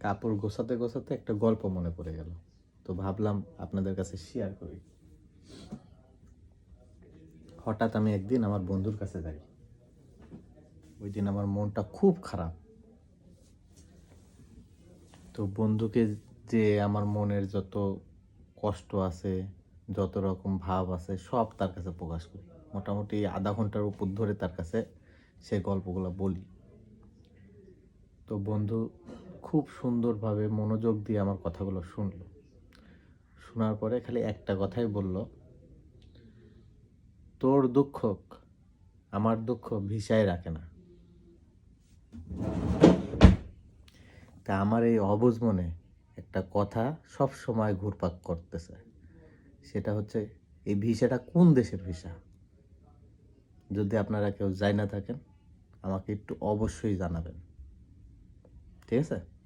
কাপড় গোছাতে গোছাতে একটা গল্প মনে পড়ে গেল। তো ভাবলাম আপনাদের কাছে শেয়ার করি। হঠাৎ আমি একদিন আমার বন্ধুর কাছে যাই। ওই দিন আমার মনটা খুব খারাপ। তো বন্ধুকে যে আমার মনের যত কষ্ট আছে, যত রকম ভাব আছে, সব তার কাছে প্রকাশ করি। মোটামুটি আধা ঘণ্টার উপর ধরে তার কাছে সে গল্পগুলো বলি। তো বন্ধু খুব সুন্দরভাবে মনোযোগ দিয়ে আমার কথাগুলো শুনল। শোনার পরে খালি একটা কথাই বলল, তোর দুঃখ আমার দুঃখ ভিসায় রাখে না। তা আমার এই অবুঝ মনে একটা কথা সব সময় ঘুরপাক করতেছে। সেটা হচ্ছে, এই ভিসাটা কোন দেশের ভিসা? যদি আপনারা কেউ যাই না থাকেন, আমাকে একটু অবশ্যই জানাবেন। ঠিক আছে?